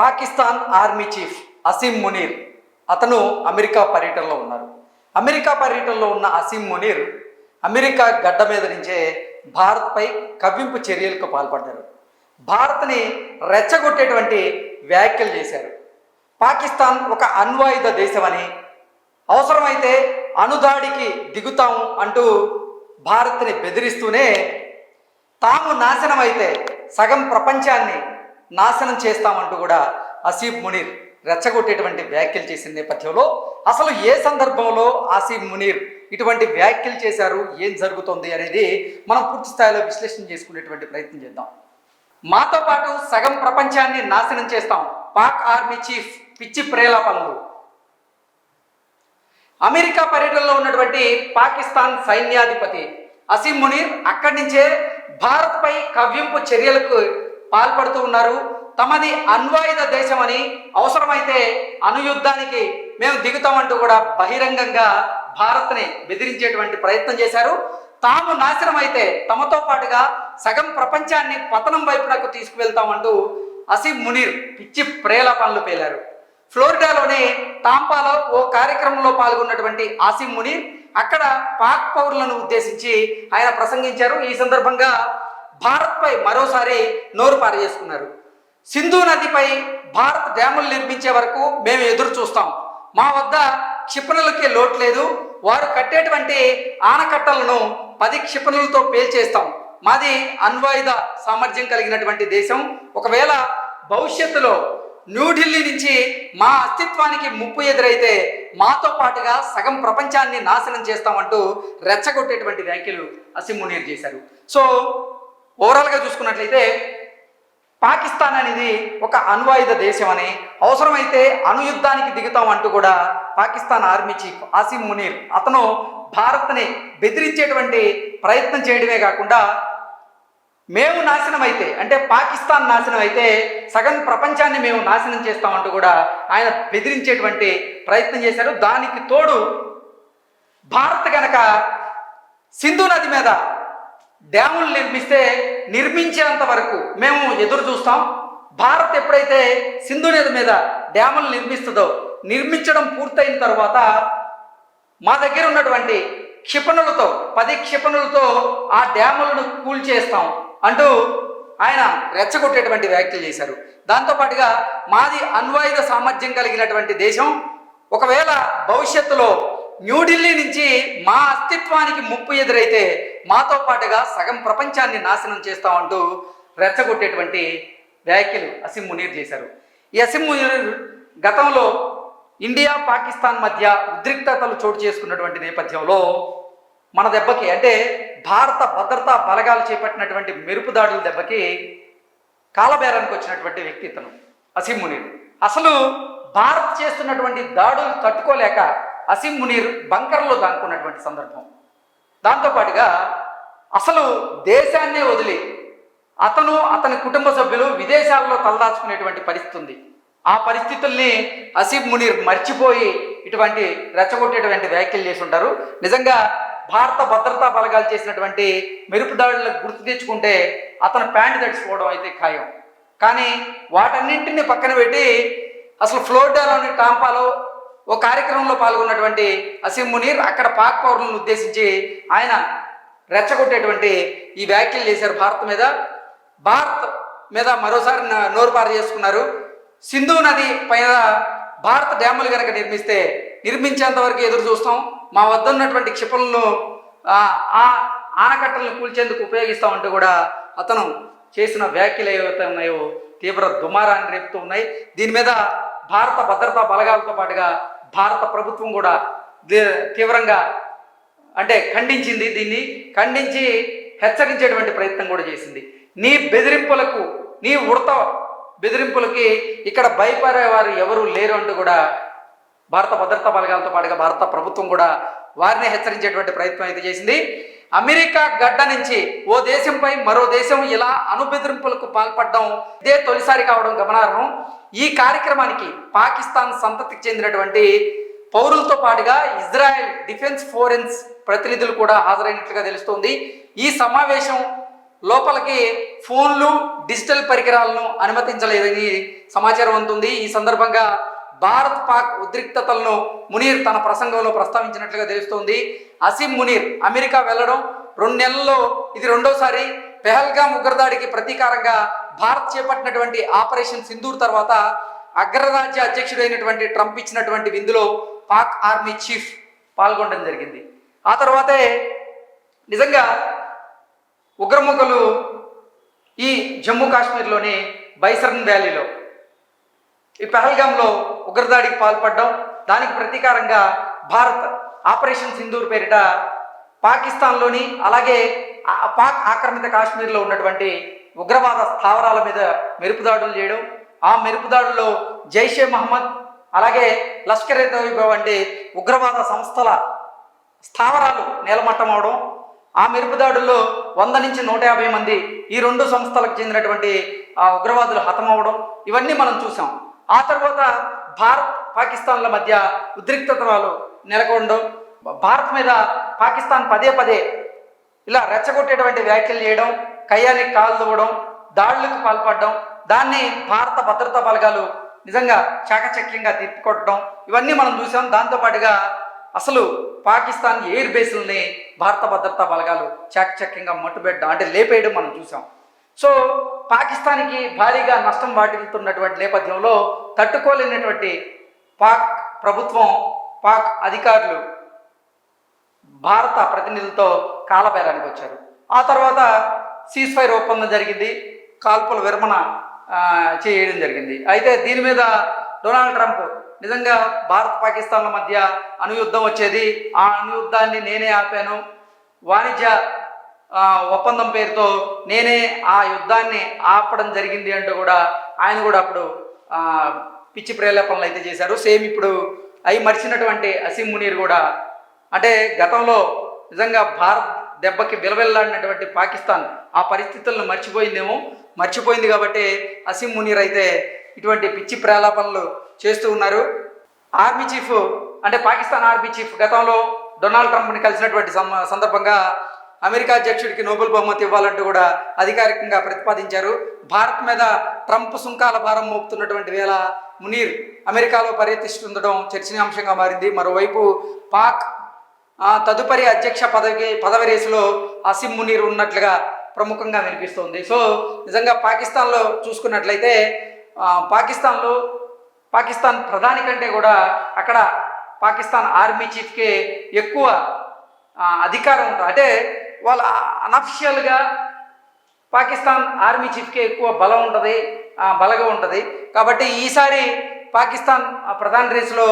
Pakistan army chief Asim Munir. అతను America పర్యటనలో ఉన్నారు. అమెరికా పర్యటనలో ఉన్న అసీం మునీర్ అమెరికా గడ్డ మీద నుంచే భారత్పై కవ్వింపు చర్యలకు పాల్పడ్డారు. భారత్ని రెచ్చగొట్టేటువంటి వ్యాఖ్యలు చేశారు. పాకిస్తాన్ ఒక అణ్వాయుధ దేశమని అవసరమైతే అణుదాడికి దిగుతాం అంటూ భారత్ని బెదిరిస్తూనే తాము నాశనం అయితే సగం ప్రపంచాన్ని నాశనం చేస్తామంటూ కూడా అసీఫ్ మునీర్ రెచ్చగొట్టేటువంటి వ్యాఖ్యలు చేసిన నేపథ్యంలో అసలు ఏ సందర్భంలో ఆసిఫ్ మునీర్ ఇటువంటి వ్యాఖ్యలు చేశారు? ఏం జరుగుతుంది అనేది మనం పూర్తి స్థాయిలో విశ్లేషణ చేసుకునేటువంటి ప్రయత్నం చేద్దాం. మాతో పాటు సగం ప్రపంచాన్ని నాశనం చేస్తాం. పాక్ ఆర్మీ చీఫ్ పిచ్చి ప్రేలాపనలు. అమెరికా పర్యటనలో ఉన్నటువంటి పాకిస్తాన్ సైన్యాధిపతి అసీం మునీర్ అక్కడి నుంచే భారత్పై కవ్వింపు చర్యలకు పాల్పడుతూ ఉన్నారు. తమది అణ్వాయుధ దేశమని అవసరమైతే అనుయుద్ధానికి మేము దిగుతామంటూ కూడా బహిరంగంగా భారత్ని బెదిరించేటువంటి ప్రయత్నం చేశారు. తాము నాశనం అయితే తమతో పాటుగా సగం ప్రపంచాన్ని పతనం వైపునకు తీసుకువెళ్తామంటూ అసీం మునీర్ పిచ్చి ప్రేలాపనలు పేలారు. ఫ్లోరిడాలోని టాంపాలో ఓ కార్యక్రమంలో పాల్గొన్నటువంటి ఆసిమ్ మునీర్ అక్కడ పాక్ పౌరులను ఉద్దేశించి ఆయన ప్రసంగించారు. ఈ సందర్భంగా భారత్పై మరోసారి నోరు పారజేసుకున్నారు సింధు నదిపై భారత్ డ్యాములు నిర్మించే వరకు మేము ఎదురు చూస్తాం. మా వద్ద క్షిపణులకే లోటు లేదు. వారు కట్టేటువంటి ఆనకట్టలను పది క్షిపణులతో పేల్చేస్తాం. మాది అణ్వాయుధ సామర్థ్యం కలిగినటువంటి దేశం. ఒకవేళ భవిష్యత్తులో న్యూఢిల్లీ నుంచి మా అస్తిత్వానికి ముప్పు ఎదురైతే మాతో పాటుగా సగం ప్రపంచాన్ని నాశనం చేస్తామంటూ రెచ్చగొట్టేటువంటి వ్యాఖ్యలు అసిమ్మునీర్ చేశారు. సో ఓవరాల్గా చూసుకున్నట్లయితే పాకిస్తాన్ అనేది ఒక అణ్వాయుధ దేశం అని అవసరమైతే అణుయుద్ధానికి దిగుతాం అంటూ కూడా పాకిస్తాన్ ఆర్మీ చీఫ్ ఆసిమ్ మునీర్ అతను భారత్ని బెదిరించేటువంటి ప్రయత్నం చేయడమే కాకుండా మేము నాశనం అయితే అంటే పాకిస్తాన్ నాశనం అయితే సగం ప్రపంచాన్ని మేము నాశనం చేస్తామంటూ కూడా ఆయన బెదిరించేటువంటి ప్రయత్నం చేశారు దానికి తోడు భారత్ కనుక సింధు నది మీద డ్యాములు నిర్మిస్తే నిర్మించేంత వరకు మేము ఎదురు చూస్తాం. భారత్ ఎప్పుడైతే సింధు నది మీద డ్యాములు నిర్మిస్తుందో నిర్మించడం పూర్తయిన తర్వాత మా దగ్గర ఉన్నటువంటి క్షిపణులతో పది క్షిపణులతో ఆ డ్యాములను కూల్చేస్తాం అంటూ ఆయన రెచ్చగొట్టేటువంటి వ్యాఖ్యలు చేశారు. దాంతోపాటుగా మాది అణ్వాయుధ సామర్థ్యం కలిగినటువంటి దేశం. ఒకవేళ భవిష్యత్తులో న్యూఢిల్లీ నుంచి మా అస్తిత్వానికి ముప్పు ఎదురైతే మాతో పాటుగా సగం ప్రపంచాన్ని నాశనం చేస్తామంటూ రెచ్చగొట్టేటువంటి వ్యాఖ్యలు అసిం మునీర్ చేశారు. ఈ అసిం మునీర్ గతంలో ఇండియా పాకిస్తాన్ మధ్య ఉద్రిక్తతలు చోటు చేసుకున్నటువంటి నేపథ్యంలో మన దెబ్బకి అంటే భారత భద్రతా బలగాలు చేపట్టినటువంటి మెరుపు దాడుల దెబ్బకి కాలబేరానికి వచ్చినటువంటి వ్యక్తి ఇతను అసీం మునీర్. అసలు భారత్ చేస్తున్నటువంటి దాడులు తట్టుకోలేక అసీం మునీర్ బంకర్లో దాక్కున్నటువంటి సందర్భం. దాంతోపాటుగా అసలు దేశాన్నే వదిలి అతను అతని కుటుంబ సభ్యులు విదేశాల్లో తలదాచుకునేటువంటి పరిస్థితి ఉంది ఆ పరిస్థితుల్ని అసీబ్ మునీర్ మర్చిపోయి ఇటువంటి రెచ్చగొట్టేటువంటి వ్యాఖ్యలు చేసి ఉంటారు నిజంగా భారత భద్రతా బలగాలు చేసినటువంటి మెరుపు దాడులకు గుర్తు తెచ్చుకుంటే అతను ప్యాంట్ తడిచిపోవడం అయితే ఖాయం. కానీ వాటన్నింటినీ పక్కన పెట్టి అసలు ఫ్లోర్డాలోని టాంపాలో ఓ కార్యక్రమంలో పాల్గొన్నటువంటి అసీం మునీర్ అక్కడ పాక్ పౌరులను ఉద్దేశించి ఆయన రెచ్చగొట్టేటువంటి ఈ వ్యాఖ్యలు చేశారు. భారత్ మీద భారత్ మీద మరోసారి నోరుపారు చేసుకున్నారు. సింధు నది పైన భారత డ్యాములు కనుక నిర్మిస్తే నిర్మించేంత వరకు ఎదురు చూస్తాం. మా వద్ద ఉన్నటువంటి క్షిపణులను ఆ ఆ ఆనకట్టలను కూల్చేందుకు ఉపయోగిస్తామంటూ కూడా అతను చేసిన వ్యాఖ్యలు ఏవైతే ఉన్నాయో తీవ్ర దుమారాన్ని రేపుతూ ఉన్నాయి. దీని మీద భారత భద్రతా బలగాలతో పాటుగా భారత ప్రభుత్వం కూడా దీ- తీవ్రంగా అంటే ఖండించింది దీన్ని ఖండించి హెచ్చరించేటువంటి ప్రయత్నం కూడా చేసింది. నీ బెదిరింపులకు నీ ఉడత బెదిరింపులకి ఇక్కడ భయపడేవారు ఎవరు లేరు అంటూ కూడా భారత భద్రతా బలగాలతో పాటుగా భారత ప్రభుత్వం కూడా వారిని హెచ్చరించేటువంటి ప్రయత్నం అయితే చేసింది. అమెరికా గడ్డ నుంచి ఓ దేశంపై మరో దేశం ఇలా అనుబెదిరింపులకు పాల్పడడం ఇదే తొలిసారి కావడం గమనార్హం. ఈ కార్యక్రమానికి పాకిస్తాన్ సంతతికి చెందినటువంటి పౌరులతో పాటుగా ఇజ్రాయెల్ డిఫెన్స్ ఫోరెన్స్ ప్రతినిధులు కూడా హాజరైనట్లుగా తెలుస్తోంది. ఈ సమావేశం లోపలికి ఫోన్లు డిజిటల్ పరికరాలను అనుమతించలేదని సమాచారం అందుతుంది. ఈ సందర్భంగా భారత్ పాక్ ఉద్రిక్తతలను మునీర్ తన ప్రసంగంలో ప్రస్తావించినట్లుగా తెలుస్తోంది. అసిమ్ మునీర్ అమెరికా వెళ్ళడం రెండు నెలల్లో ఇది రెండోసారి పెహల్గాం ఉగ్రదాడికి ప్రతీకారంగా భారత్ చేపట్టినటువంటి ఆపరేషన్ సింధూర్ తర్వాత అగ్రరాజ్య అధ్యక్షుడైనటువంటి ట్రంప్ ఇచ్చినటువంటి విందులో పాక్ ఆర్మీ చీఫ్ పాల్గొనడం జరిగింది. ఆ తర్వాతే నిజంగా ఉగ్రముఖులు ఈ జమ్మూ కాశ్మీర్లోని బైసరన్ వ్యాలీలో ఈ పెహల్గాంలో ఉగ్రదాడికి పాల్పడడం దానికి ప్రతీకారంగా భారత్ ఆపరేషన్ సింధూర్ పేరిట పాకిస్తాన్లోని అలాగే పాక్ ఆక్రమిత కాశ్మీర్లో ఉన్నటువంటి ఉగ్రవాద స్థావరాల మీద మెరుపుదాడులు చేయడం ఆ మెరుపుదాడుల్లో జైషే మహమ్మద్ అలాగే లష్కర్ ఎ తోయిబా వంటి ఉగ్రవాద సంస్థల స్థావరాలు నేలమట్టం అవడం ఆ మెరుపుదాడుల్లో వంద నుంచి నూట యాభై మంది ఈ రెండు సంస్థలకు చెందినటువంటి ఆ ఉగ్రవాదులు హతమవడం ఇవన్నీ మనం చూసాం. ఆ తర్వాత భారత్ పాకిస్తాన్ల మధ్య ఉద్రిక్తతలు నెలకొనడం భారత్ మీద పాకిస్తాన్ పదే పదే ఇలా రెచ్చగొట్టేటువంటి వ్యాఖ్యలు చేయడం కయ్యానికి కాలు దువ్వడం దాడులకు పాల్పడడం దాన్ని భారత భద్రతా బలగాలు నిజంగా చాకచక్యంగా తిప్పికొట్టడం ఇవన్నీ మనం చూసాం. దాంతోపాటుగా అసలు పాకిస్తాన్ ఎయిర్ బేస్లని భారత భద్రతా బలగాలు చాకచక్యంగా మట్టుబెట్టడం అంటే లేపేయడం మనం చూసాం. సో పాకిస్తాన్కి భారీగా నష్టం వాటిల్తున్నటువంటి నేపథ్యంలో తట్టుకోలేనటువంటి పాక్ ప్రభుత్వం పాక్ అధికారులు భారత ప్రతినిధులతో కాలబేరానికి వచ్చారు. ఆ తర్వాత సీజ్ ఫైర్ ఒప్పందం జరిగింది. కాల్పుల విరమణ చేయడం జరిగింది. అయితే దీని మీద డొనాల్డ్ ట్రంప్ నిజంగా భారత్ పాకిస్తాన్ల మధ్య అనుయుద్ధం వచ్చేది. ఆ అనుయుద్ధాన్ని నేనే ఆపాను. వాణిజ్య ఒప్పందం పేరుతో నేనే ఆ యుద్ధాన్ని ఆపడం జరిగింది అంటూ కూడా ఆయన కూడా అప్పుడు పిచ్చి ప్రేలేపనలు అయితే చేశారు. సేమ్ ఇప్పుడు అవి మరిచినటువంటి అసీం మునీర్ కూడా అంటే గతంలో నిజంగా భారత్ దెబ్బకి విలవెల్లాడినటువంటి పాకిస్తాన్ ఆ పరిస్థితులను మర్చిపోయిందేమో మర్చిపోయింది కాబట్టి అసీం మునీర్ అయితే ఇటువంటి పిచ్చి ప్రేలాపనలు చేస్తూ ఉన్నారు. ఆర్మీ చీఫ్ అంటే పాకిస్తాన్ ఆర్మీ చీఫ్ గతంలో డొనాల్డ్ ట్రంప్ని కలిసినటువంటి సందర్భంగా అమెరికా అధ్యక్షుడికి నోబెల్ బహుమతి ఇవ్వాలంటూ కూడా అధికారికంగా ప్రతిపాదించారు. భారత్ మీద ట్రంప్ సుంకాల భారం మోపుతున్నటువంటి వేళ మునీర్ అమెరికాలో పర్యటిస్తుండడం చర్చనీయాంశంగా మారింది. మరోవైపు పాక్ తదుపరి అధ్యక్ష పదవి పదవి రేసులో అసిమ్ మునీర్ ఉన్నట్లుగా ప్రముఖంగా వినిపిస్తోంది. సో నిజంగా పాకిస్తాన్లో చూసుకున్నట్లయితే పాకిస్తాన్లో పాకిస్తాన్ ప్రధాని కంటే కూడా అక్కడ పాకిస్తాన్ ఆర్మీ చీఫ్కే ఎక్కువ అధికారం ఉంటుంది అంటే వాళ్ళ అనఫిషియల్గా పాకిస్తాన్ ఆర్మీ చీఫ్కే ఎక్కువ బలం ఉంటుంది బలగా ఉంటుంది. కాబట్టి ఈసారి పాకిస్తాన్ ఆ ప్రధాన రేసులో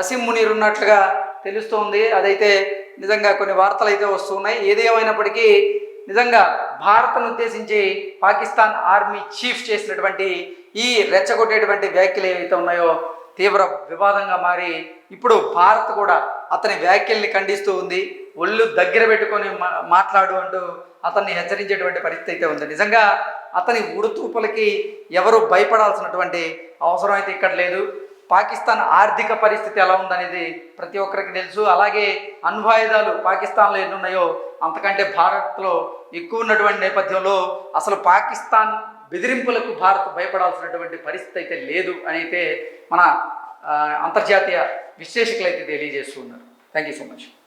అసీం మునీర్ ఉన్నట్లుగా తెలుస్తోంది. అదైతే నిజంగా కొన్ని వార్తలు అయితే వస్తున్నాయి. ఏదేమైనప్పటికీ నిజంగా భారత్ను ఉద్దేశించి పాకిస్తాన్ ఆర్మీ చీఫ్ చేసినటువంటి ఈ రెచ్చగొట్టేటువంటి వ్యాఖ్యలు ఏవైతే ఉన్నాయో తీవ్ర వివాదంగా మారి ఇప్పుడు భారత్ కూడా అతని వ్యాఖ్యల్ని ఖండిస్తూ ఉంది. ఒళ్ళు దగ్గర పెట్టుకొని మా- మాట్లాడు అంటూ అతన్ని హెచ్చరించేటువంటి పరిస్థితి అయితే ఉంది. నిజంగా అతని ఉడుతూపులకి ఎవరు భయపడాల్సినటువంటి అవసరం అయితే ఇక్కడ లేదు. పాకిస్తాన్ ఆర్థిక పరిస్థితి ఎలా ఉందనేది ప్రతి ఒక్కరికి తెలుసు. అలాగే అణ్వాయుధాలు పాకిస్తాన్లో ఎన్ని ఉన్నాయో అంతకంటే భారత్లో ఎక్కువ ఉన్నటువంటి నేపథ్యంలో అసలు పాకిస్తాన్ బెదిరింపులకు భారత్ భయపడాల్సినటువంటి పరిస్థితి అయితే లేదు అని అయితే మన అంతర్జాతీయ విశ్లేషకులు అయితే తెలియజేస్తున్నారు థ్యాంక్ యూ సో మచ్